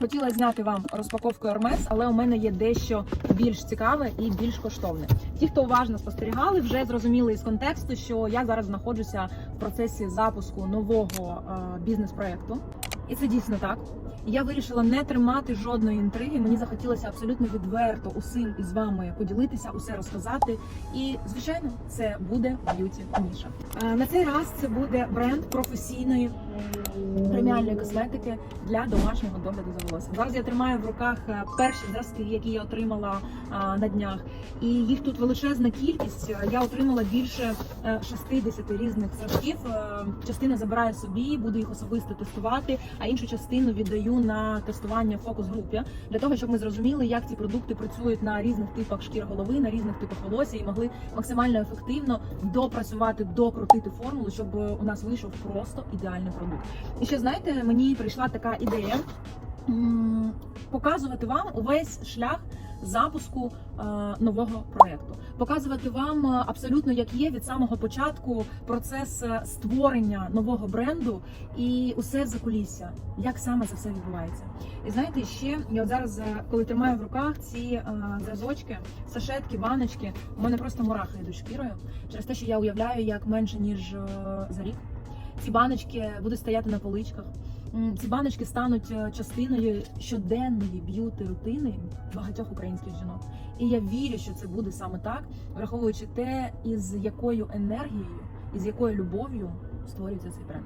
Хотіла зняти вам розпаковку Hermes, але у мене є дещо більш цікаве і більш коштовне. Ті, хто уважно спостерігали, вже зрозуміли із контексту, що я зараз знаходжуся в процесі запуску нового е, бізнес-проекту. І це дійсно так. Я вирішила не тримати жодної інтриги. Мені захотілося абсолютно відверто усім із вами поділитися, усе розказати. І звичайно, це буде б'юті ніша. Е, На цей раз це буде бренд професійної преміальної косметики для домашнього догляду за волоссям. Зараз я тримаю в руках е, перші зразки, які я отримала на днях, і їх тут величезна кількість. Е, Я отримала більше е, 60 різних зразків. Е, Частину забираю собі, буду їх особисто тестувати, а іншу частину віддаю на тестування фокус-групі для того, щоб ми зрозуміли, як ці продукти працюють на різних типах шкір голови, на різних типах волосся і могли максимально ефективно допрацювати, докрутити формулу, щоб у нас вийшов просто ідеальний продукт. І ще знаєте, мені прийшла така ідея показувати вам увесь шлях запуску е, нового проекту, показувати вам е, абсолютно як є від самого початку процес е, створення нового бренду і усе за кулісся, як саме це все відбувається. І знаєте, ще я от зараз, коли тримаю в руках ці зразочки, сашетки, баночки, у мене просто мурахи йдуть шкірою через те, що я уявляю, як менше ніж за рік. Ці баночки будуть стояти на поличках. Ці баночки стануть е, частиною щоденної б'юти рутини багатьох українських жінок. І я вірю, що це буде саме так, враховуючи те, із якою енергією і з якою любов'ю створюється цей бренд.